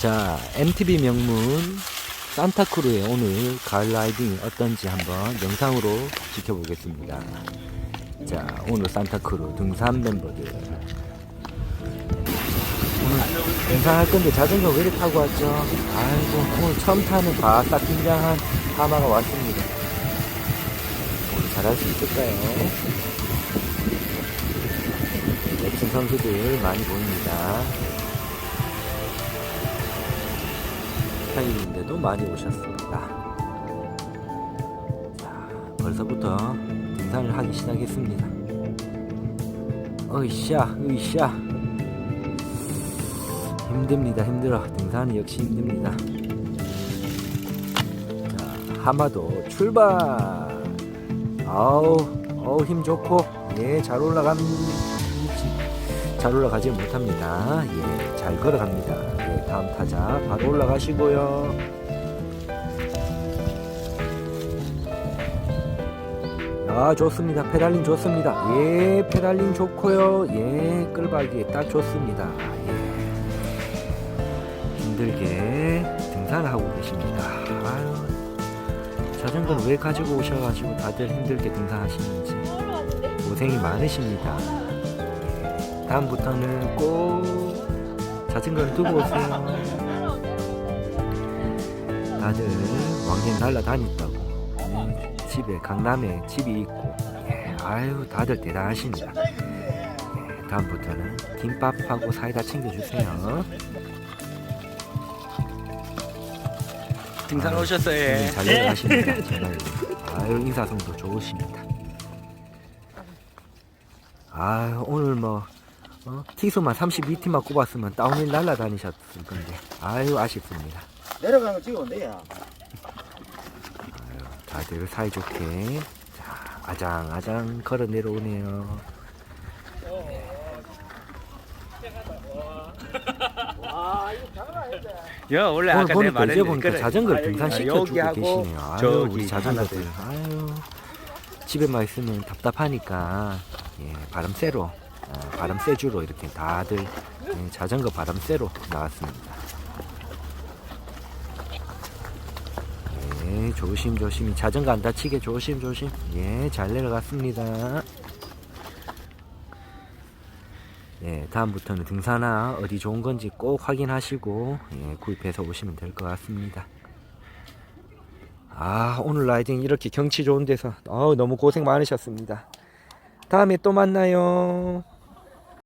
자, MTB 명문 산타크루의 오늘 가을 라이딩이 어떤지 한번 영상으로 지켜보겠습니다. 자, 오늘 산타크루 등산 멤버들. 오늘 등산할 건데 자전거 왜 이렇게 타고 왔죠? 아이고, 오늘 처음 타는 바싹 긴장한 하마가 왔습니다. 오늘 잘할 수 있을까요? 멋진 선수들 많이 보입니다. 평일인데도 많이 오셨습니다. 자, 벌써부터 등산을 하기 시작했습니다. 으쌰, 으쌰. 힘듭니다, 힘들어. 등산은 역시 힘듭니다. 자, 하마도 출발! 아우, 어우, 힘 좋고, 예, 잘 올라감, 잘 올라가지 못합니다. 예, 잘 걸어갑니다. 예, 다음 타자 바로 올라가시고요. 아, 좋습니다. 페달린 좋습니다. 예, 페달린 좋고요. 예, 끌박이 딱 좋습니다. 예. 힘들게 등산을 하고 계십니다. 아유, 자전거는 왜 가지고 오셔가지고 다들 힘들게 등산하시는지 고생이 많으십니다. 예, 다음부터는 꼭 자전거를 두고 오세요. 다들 왕년 날라다녔다고 예, 집에 강남에 집이 있고 예, 아유 다들 대단하십니다. 예, 다음부터는 김밥하고 사이다 챙겨주세요. 등산 오셨어요. 네, 잘 내려가십니다. 정말 아유 인사성도 좋으십니다. 아유 오늘 뭐 어? 티수만 32티만 꼽았으면 다운힐 날라다니셨을 건데 아유 아쉽습니다. 내려가는 거 찍어온대야. 다들 사이좋게 자 아장아장 걸어 내려오네요. 야 원래 오늘 아까 내가 보니까 이제 말했는데 보니까 그래. 자전거를 아, 등산시켜주고 여기하고 계시네요. 아유 저기 우리 자전거들 아유 집에만 있으면 답답하니까 예, 바람 쐬러 어, 바람 쐬주러 이렇게 다들 예, 자전거 바람 쐬러 나왔습니다. 예, 조심 조심 자전거 안 다치게 조심 조심 예 잘 내려갔습니다. 예, 다음부터는 등산화 어디 좋은 건지 꼭 확인하시고 예, 구입해서 오시면 될 것 같습니다. 아, 오늘 라이딩 이렇게 경치 좋은 데서 어우, 너무 고생 많으셨습니다. 다음에 또 만나요.